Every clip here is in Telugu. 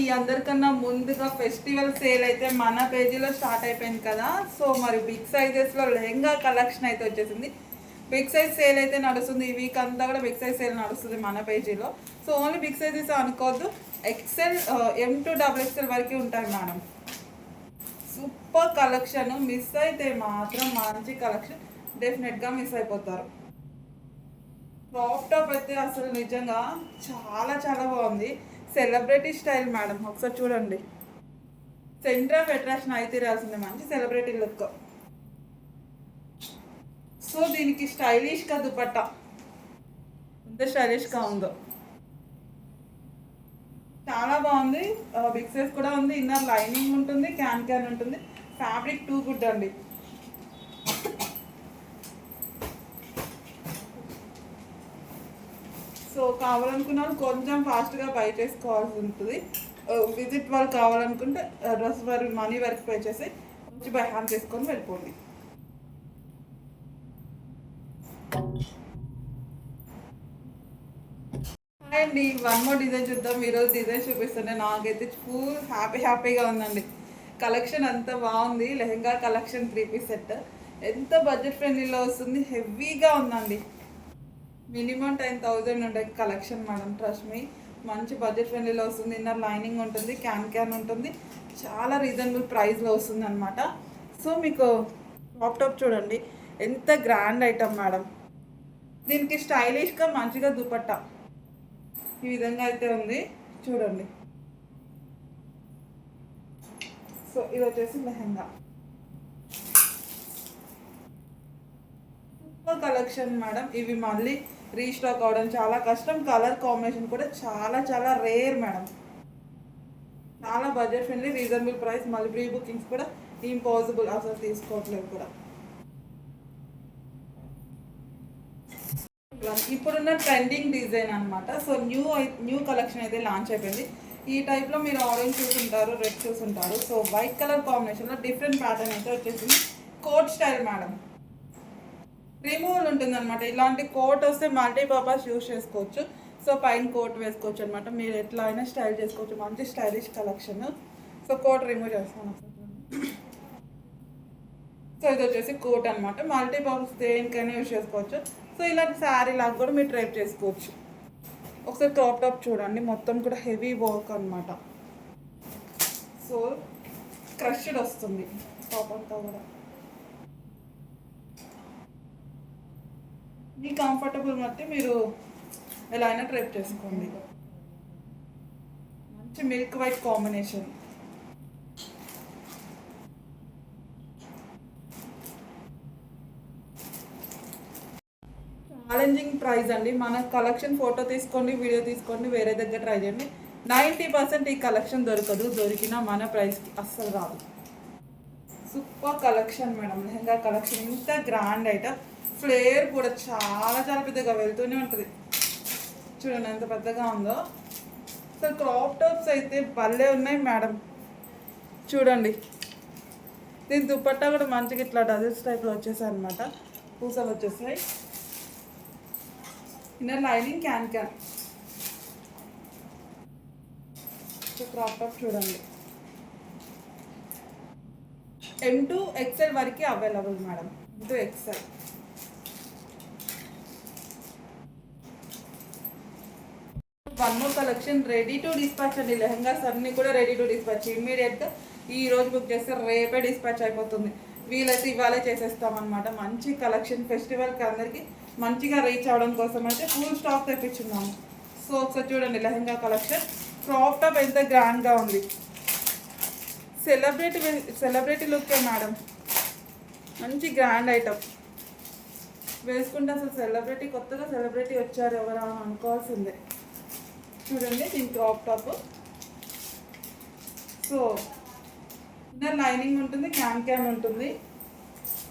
ఈ అందరికన్నా ముందుగా ఫెస్టివల్ సేల్ అయితే మన పేజీలో స్టార్ట్ అయిపోయింది కదా. సో మరి బిగ్ సైజెస్లో లెహంగా కలెక్షన్ అయితే వచ్చేసింది. బిగ్ సైజ్ సేల్ అయితే నడుస్తుంది. ఈ వీక్ అంతా కూడా బిగ్ సైజ్ సేల్ నడుస్తుంది మన పేజీలో. సో ఓన్లీ బిగ్ సైజెస్ అనుకోవద్దు. XL M to double XL వరకు ఉంటాయి మేడం. Super collection. మిస్ అయితే మాత్రం మంచి కలెక్షన్. డెఫినెట్గా మిస్ అయిపోతారు. క్రాప్ టాప్ అయితే అసలు నిజంగా చాలా చాలా బాగుంది. సెలబ్రిటీ స్టైల్ మేడం ఒకసారి చూడండి. సెంటర్ ఆఫ్ అట్రాక్షన్ అయితే రాసింది మంచి సెలబ్రిటీ లుక్ సో దీనికి స్టైలిష్గా దుపట్టా. ఎంత స్టైలిష్గా ఉందో. చాలా బాగుంది. Uh, బిగ్ సైజ్ కూడా ఉంది. ఇన్నర్ లైనింగ్ ఉంటుంది క్యాన్ క్యాన్ ఉంటుంది. ఫ్యాబ్రిక్ టూ గుడ్ అండి. సో కావాలనుకున్న వాళ్ళు కొంచెం ఫాస్ట్గా బై చేసుకోవాల్సి ఉంటుంది. విజిట్ వాళ్ళు కావాలనుకుంటే డ్రెస్ వారి మనీ వరకు పే చేసి మంచి బై హ్యాండ్ చేసుకొని వెళ్ళిపోండి. హాయ్ అండి వన్ మోర్ డిజైన్ చూద్దాం. ఈరోజు డిజైన్ చూపిస్తుంటే నాకైతే ఫుల్ హ్యాపీ హ్యాపీగా ఉందండి. కలెక్షన్ అంత బాగుంది. Lehenga collection three piece set. ఎంత బడ్జెట్ ఫ్రెండ్లీలో వస్తుంది. హెవీగా ఉందండి. మినిమం టెన్ థౌజండ్ ఉంటాయి కలెక్షన్ మేడం ట్రస్ట్ మీ మంచి బడ్జెట్ ఫ్రెండ్లీలో వస్తుంది. ఇన్నర్ లైనింగ్ ఉంటుంది క్యాన్ క్యాన్ ఉంటుంది. చాలా రీజనబుల్ ప్రైస్లో వస్తుంది అనమాట సో మీకు టాప్ టాప్ చూడండి. ఎంత గ్రాండ్ ఐటమ్ మేడం. దీనికి స్టైలిష్గా మంచిగా దుపట్టా. ఈ విధంగా అయితే ఉంది. చూడండి. సో ఇది వచ్చేసి లెహంగా. కలెక్షన్ మేడం ఇవి మళ్ళీ రీస్టాక్ అవడం చాలా కష్టం. కలర్ కాంబినేషన్ కూడా చాలా చాలా రేర్ మేడం చాలా బడ్జెట్ ఫ్రెండ్లీ రీజనబుల్ ప్రైస్ మళ్ళీ ప్రీ బుకింగ్స్ కూడా ఇంపాసిబుల్ అసలు తీసుకోవట్లేదు కూడా. ఇప్పుడున్న ట్రెండింగ్ డిజైన్ అనమాట సో న్యూ న్యూ కలెక్షన్ అయితే లాంచ్ అయిపోయింది. ఈ టైప్లో మీరు ఆరెంజ్ చూసుంటారు రెడ్ చూసుంటారు. సో వైట్ కలర్ కాంబినేషన్లో డిఫరెంట్ ప్యాటర్న్ అయితే వచ్చేసింది. కోట్ స్టైల్ మేడం రిమూవల్ ఉంటుంది అనమాట ఇలాంటి కోట్ వస్తే మల్టీపర్పస్ యూస్ చేసుకోవచ్చు. సో పైన కోట్ వేసుకోవచ్చు అనమాట మీరు ఎట్లా అయినా స్టైల్ చేసుకోవచ్చు. మంచి stylish collection. So coat remove చేస్తాను. సో ఇది వచ్చేసి కోట్ అనమాట మల్టీపర్పస్ దేనికైనా యూస్ చేసుకోవచ్చు. సో ఇలాంటి శారీ లాగా కూడా మీరు ట్రైప్ చేసుకోవచ్చు. ఒకసారి టాప్ టాప్ చూడండి. మొత్తం కూడా హెవీ వర్క్ అనమాట సో క్రష్డ్ వస్తుంది. టాప్ అంతా కూడా. మీ కంఫర్టబుల్ బట్టి మీరు ఎలా అయినా ట్రైప్ చేసుకోండి. మంచి milk white combination challenging price అండి. మన కలెక్షన్ ఫోటో తీసుకోండి వీడియో తీసుకోండి వేరే దగ్గర ట్రై చేయండి. నైంటీ పర్సెంట్ ఈ కలెక్షన్ దొరకదు. దొరికినా మన ప్రైస్కి అస్సలు రాదు. Super collection madam. Lehenga collection ఇంత గ్రాండ్ ఐటమ్ ఫ్లేర్ కూడా చాలా చాలా పెద్దగా వెళ్తూనే ఉంటుంది. చూడండి ఎంత పెద్దగా ఉందో. సో క్రాప్ టాప్స్ అయితే భలే ఉన్నాయి మేడం. చూడండి. దీని దుప్పట్టా కూడా మంచిగా ఇట్లా డజల్స్ టైప్లో వచ్చేసాయి అనమాట పూసలు వచ్చేసాయి. Inner lining can can. Crop top చూడండి. ఎం టు ఎక్సెల్ వరకు available madam. M to XL one more collection ready to dispatch అండి. లెహంగాస్ అన్ని కూడా రెడీ టు డిస్పాచ్. ఇమ్మీడియట్గా ఈ రోజు బుక్ చేస్తే రేపే డిస్పాచ్ అయిపోతుంది. వీలైతే ఇవాళే చేసేస్తామన్నమాట మంచి కలెక్షన్ ఫెస్టివల్కి అందరికీ మంచిగా రీచ్ అవడం కోసం అయితే ఫుల్ స్టాక్ తెప్పించున్నాము. సో ఒకసారి చూడండి లెహంగా కలెక్షన్. క్రాప్ టాప్ ఎంత గ్రాండ్గా ఉంది. సెలబ్రిటీ సెలబ్రిటీ లుక్కే మేడం. మంచి గ్రాండ్ ఐటమ్ వేసుకుంటే అసలు సెలబ్రిటీ కొత్తగా సెలబ్రిటీ వచ్చారు ఎవరా అనుకోవాల్సిందే. చూడండి దీని crop top. So inner lining ఉంటుంది క్యాన్ క్యాన్ ఉంటుంది.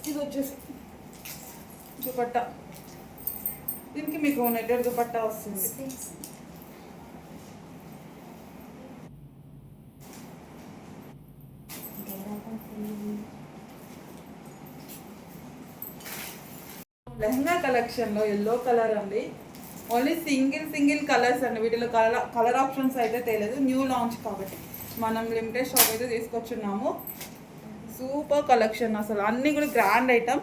ఇది వచ్చేసి దుపట్టా. దీనికి మీకు నెట్టెడ్ దుపట్టా వస్తుంది. లెహంగా కలెక్షన్లో ఎల్లో కలర్ అండి. ఓన్లీ సింగిల్ సింగిల్ కలర్స్ అండి. వీటిలో కలర్ కలర్ ఆప్షన్స్ అయితే తెలియదు. న్యూ లాంచ్ కాబట్టి. మనం లిమిటెడ్ షాప్ అయితే తీసుకొచ్చున్నాము. సూపర్ కలెక్షన్ అసలు. అన్నీ కూడా గ్రాండ్ ఐటమ్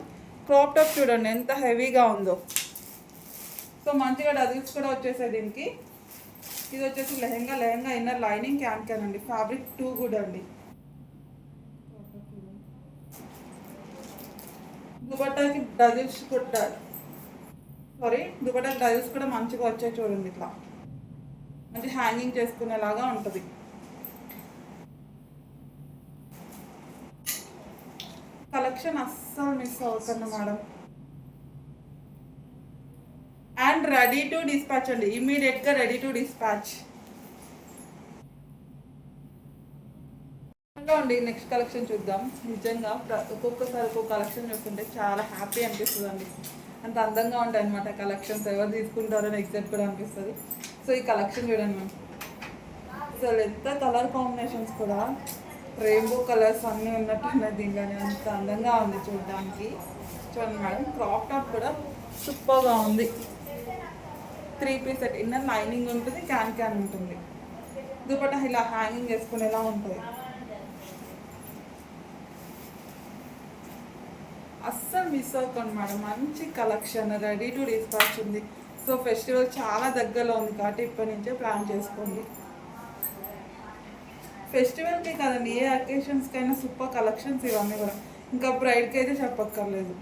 క్రాప్ టాప్ చూడండి ఎంత హెవీగా ఉందో. సో మంచిగా డజిల్స్ కూడా వచ్చేసాయి దీనికి. ఇది వచ్చేసి lehenga lehenga inner lining can can అండి. ఫ్యాబ్రిక్ టూ గుడ్ అండి. దుపట్టాకి డజిల్స్ కుట్టారు సారీ దుపట్టాకి డ్రైవ్స్ కూడా మంచిగా వచ్చాయి చూడండి ఇట్లా. మంచి హ్యాంగింగ్ చేసుకునేలాగా ఉంటుంది. కలెక్షన్ అస్సలు మిస్ అవుతుంది madam and ready to dispatch అండి. ఇమీడియట్గా రెడీ టు డిస్పాచ్ అండి నెక్స్ట్ కలెక్షన్ చూద్దాం. నిజంగా ఒక్కొక్కసారి ఒక్కొక్క కలెక్షన్ చూస్తుంటే చాలా హ్యాపీ అనిపిస్తుంది అండి అంత అందంగా ఉంటాయి అనమాట కలెక్షన్స్ ఎవరు తీసుకుంటారో అని ఎగ్జాక్ట్ కూడా అనిపిస్తుంది. సో ఈ కలెక్షన్ చూడండి మ్యామ్ సో ఎంత కలర్ కాంబినేషన్స్ కూడా. రెయిన్బో కలర్స్ అన్నీ ఉన్నట్టున్నాయి దీనిలోనే. అంత అందంగా ఉంది చూడడానికి. చూడండి మేడం క్రాప్ టాప్ కూడా సూపర్గా ఉంది. Three piece set inner lining ఉంటుంది క్యాన్ క్యాన్ ఉంటుంది. దుపట్టా ఇలా హ్యాంగింగ్ చేసుకునేలా ఉంటుంది. అస్సలు మిస్ అవుతాను మేడం. మంచి కలెక్షన్ రెడీ టు డిస్పాచ్ ఉంది. సో ఫెస్టివల్ చాలా దగ్గరలో ఉంది కాబట్టి ఇప్పటి నుంచే ప్లాన్ చేసుకోండి. ఫెస్టివల్కి కదండి ఏ అకేషన్స్కైనా సూపర్ కలెక్షన్స్ ఇవన్నీ కూడా. ఇంకా బ్రైడ్కి అయితే చెప్పక్కర్లేదు.